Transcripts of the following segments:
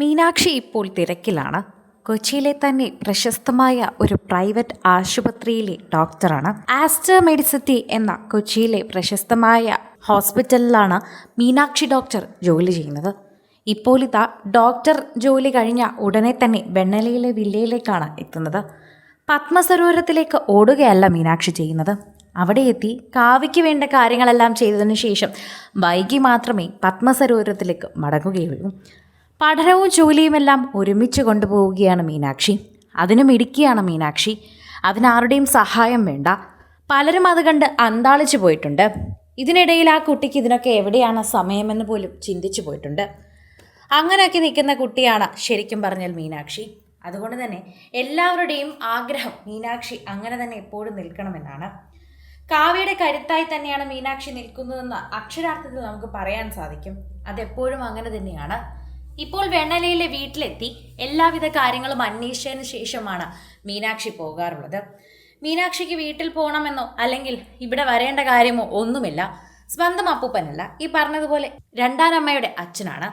മീനാക്ഷി ഇപ്പോൾ തിരക്കിലാണ്. കൊച്ചിയിലെ തന്നെ പ്രശസ്തമായ ഒരു പ്രൈവറ്റ് ആശുപത്രിയിലെ ഡോക്ടറാണ്. ആസ്റ്റർ മെഡിസിറ്റി എന്ന കൊച്ചിയിലെ പ്രശസ്തമായ ഹോസ്പിറ്റലിലാണ് മീനാക്ഷി ഡോക്ടർ ജോലി ചെയ്യുന്നത്. ഇപ്പോൾ ഇതാ ഡോക്ടർ ജോലി കഴിഞ്ഞ ഉടനെ തന്നെ വെണ്ണലയിലെ വില്ലയിലേക്കാണ് എത്തുന്നത്. പത്മസരോവരത്തിലേക്ക് ഓടുകയല്ല മീനാക്ഷി ചെയ്യുന്നത്. അവിടെ എത്തി കാവ്യയ്ക്ക് വേണ്ട കാര്യങ്ങളെല്ലാം ചെയ്തതിനു ശേഷം വൈകി മാത്രമേ പത്മസരോവരത്തിലേക്ക് മടങ്ങുകയുള്ളൂ. പഠനവും ജോലിയുമെല്ലാം ഒരുമിച്ച് കൊണ്ടുപോവുകയാണ് മീനാക്ഷി. അതിനും ഇടുക്കിയാണ് മീനാക്ഷി. അതിനാരുടെയും സഹായം വേണ്ട. പലരും അത് കണ്ട് അന്താളിച്ചു പോയിട്ടുണ്ട്. ഇതിനിടയിൽ ആ കുട്ടിക്ക് ഇതിനൊക്കെ എവിടെയാണ് സമയമെന്ന് പോലും ചിന്തിച്ചു പോയിട്ടുണ്ട്. അങ്ങനെയൊക്കെ നിൽക്കുന്ന കുട്ടിയാണ് ശരിക്കും പറഞ്ഞാൽ മീനാക്ഷി. അതുകൊണ്ട് തന്നെ എല്ലാവരുടെയും ആഗ്രഹം മീനാക്ഷി അങ്ങനെ തന്നെ എപ്പോഴും നിൽക്കണമെന്നാണ്. കാവ്യയുടെ കരുത്തായി തന്നെയാണ് മീനാക്ഷി നിൽക്കുന്നതെന്ന് അക്ഷരാർത്ഥത്തിൽ നമുക്ക് പറയാൻ സാധിക്കും. അതെപ്പോഴും അങ്ങനെ തന്നെയാണ്. ഇപ്പോൾ വെണ്ണലയിലെ വീട്ടിലെത്തി എല്ലാവിധ കാര്യങ്ങളും അന്വേഷിച്ചതിന് ശേഷമാണ് മീനാക്ഷി പോകാറുള്ളത്. മീനാക്ഷിക്ക് വീട്ടിൽ പോകണമെന്നോ അല്ലെങ്കിൽ ഇവിടെ വരേണ്ട കാര്യമോ ഒന്നുമില്ല. സ്വന്തം അപ്പൂപ്പനല്ല. ഈ പറഞ്ഞതുപോലെ രണ്ടാനമ്മയുടെ അച്ഛനാണ്.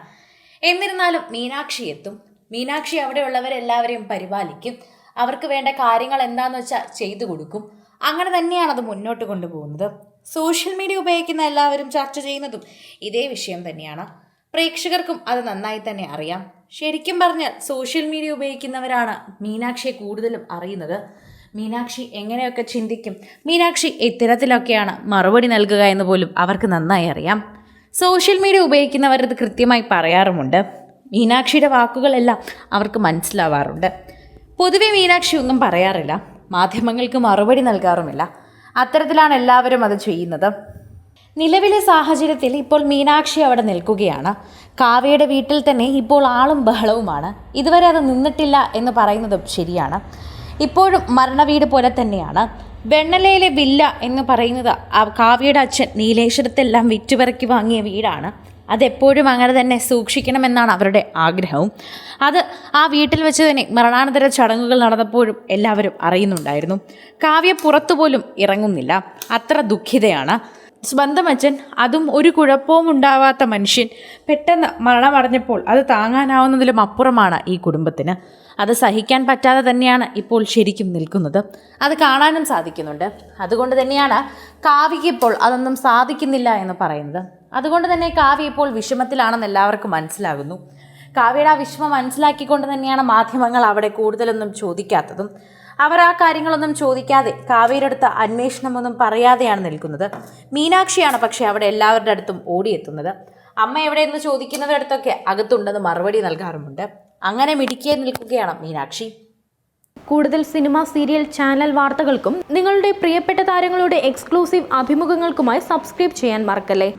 എന്നിരുന്നാലും മീനാക്ഷി എത്തും. മീനാക്ഷി അവിടെയുള്ളവരെല്ലാവരെയും പരിപാലിക്കും. അവർക്ക് വേണ്ട കാര്യങ്ങൾ എന്താണെന്ന് വെച്ചാൽ ചെയ്തു കൊടുക്കും. അങ്ങനെ തന്നെയാണ് അത് മുന്നോട്ട് കൊണ്ടുപോകുന്നത്. സോഷ്യൽ മീഡിയ ഉപയോഗിക്കുന്ന എല്ലാവരും ചർച്ച ചെയ്യുന്നതും ഇതേ വിഷയം തന്നെയാണ്. പ്രേക്ഷകർക്കും അത് നന്നായി തന്നെ അറിയാം. ശരിക്കും പറഞ്ഞാൽ സോഷ്യൽ മീഡിയ ഉപയോഗിക്കുന്നവരാണ് മീനാക്ഷിയെ കൂടുതലും അറിയുന്നത്. മീനാക്ഷി എങ്ങനെയൊക്കെ ചിന്തിക്കും മീനാക്ഷി ഇത്തരത്തിലൊക്കെയാണ് മറുപടി നൽകുക എന്ന് പോലും അവർക്ക് നന്നായി അറിയാം. സോഷ്യൽ മീഡിയ ഉപയോഗിക്കുന്നവർ ഇത് കൃത്യമായി പറയാറുമുണ്ട്. മീനാക്ഷിയുടെ വാക്കുകളെല്ലാം അവർക്ക് മനസ്സിലാവാറുണ്ട്. പൊതുവെ മീനാക്ഷി ഒന്നും പറയാറില്ല മാധ്യമങ്ങൾക്ക് മറുപടി നൽകാറുമില്ല. അത്തരത്തിലാണ് എല്ലാവരും അത് ചെയ്യുന്നത്. നിലവിലെ സാഹചര്യത്തിൽ ഇപ്പോൾ മീനാക്ഷി അവിടെ നിൽക്കുകയാണ്. കാവ്യയുടെ വീട്ടിൽ തന്നെ ഇപ്പോൾ ആളും ബഹളവുമാണ്. ഇതുവരെ അത് നിന്നിട്ടില്ല എന്ന് പറയുന്നതും ശരിയാണ്. ഇപ്പോഴും മരണവീട് പോലെ തന്നെയാണ്. വെണ്ണലയിലെ വില്ല എന്ന് പറയുന്നത് കാവ്യയുടെ അച്ഛൻ നീലേശ്വരത്തെല്ലാം വിറ്റുപെറുക്കി വാങ്ങിയ വീടാണ്. അതെപ്പോഴും അങ്ങനെ തന്നെ സൂക്ഷിക്കണമെന്നാണ് അവരുടെ ആഗ്രഹവും. അത് ആ വീട്ടിൽ വെച്ച് തന്നെ മരണാനന്തര ചടങ്ങുകൾ നടന്നപ്പോഴും എല്ലാവരും അറിയുന്നുണ്ടായിരുന്നു. കാവ്യ പുറത്തുപോലും ഇറങ്ങുന്നില്ല. അത്ര ദുഃഖിതയാണ്. സ്വന്തം അച്ഛൻ അതും ഒരു കുഴപ്പവും ഉണ്ടാവാത്ത മനുഷ്യൻ. പെട്ടെന്ന് മരണമടഞ്ഞപ്പോൾ അത് താങ്ങാനാവുന്നതിലും അപ്പുറമാണ് ഈ കുടുംബത്തിന്. അത് സഹിക്കാൻ പറ്റാതെ തന്നെയാണ് ഇപ്പോൾ ശരിക്കും നിൽക്കുന്നത്. അത് കാണാനും സാധിക്കുന്നുണ്ട്. അതുകൊണ്ട് തന്നെയാണ് കാവ്യയ്ക്ക് ഇപ്പോൾ അതൊന്നും സാധിക്കുന്നില്ല എന്ന് പറയുന്നത്. അതുകൊണ്ട് തന്നെ കാവ്യ ഇപ്പോൾ വിഷമത്തിലാണെന്ന് എല്ലാവർക്കും മനസ്സിലാകുന്നു. കാവ്യയുടെ ആ വിഷമം മനസ്സിലാക്കിക്കൊണ്ട് തന്നെയാണ് മാധ്യമങ്ങൾ അവിടെ കൂടുതലൊന്നും ചോദിക്കാത്തതും അവർ ആ കാര്യങ്ങളൊന്നും ചോദിക്കാതെ കാവ്യയുടെ അടുത്ത് അന്വേഷണമൊന്നും പറയാതെയാണ് നിൽക്കുന്നത്. മീനാക്ഷിയാണ് പക്ഷേ അവിടെ എല്ലാവരുടെ അടുത്തും ഓടിയെത്തുന്നത്. അമ്മ എവിടെയെന്ന് ചോദിക്കുന്നവരുടെ അടുത്തൊക്കെ അകത്തുണ്ടെന്ന് മറുപടി നൽകാറുമുണ്ട്. അങ്ങനെ മിടുക്കിയെ നിൽക്കുകയാണ് മീനാക്ഷി. കൂടുതൽ സിനിമ സീരിയൽ ചാനൽ വാർത്തകൾക്കും നിങ്ങളുടെ പ്രിയപ്പെട്ട താരങ്ങളുടെ എക്സ്ക്ലൂസീവ് അഭിമുഖങ്ങൾക്കുമായി സബ്സ്ക്രൈബ് ചെയ്യാൻ മറക്കല്ലേ?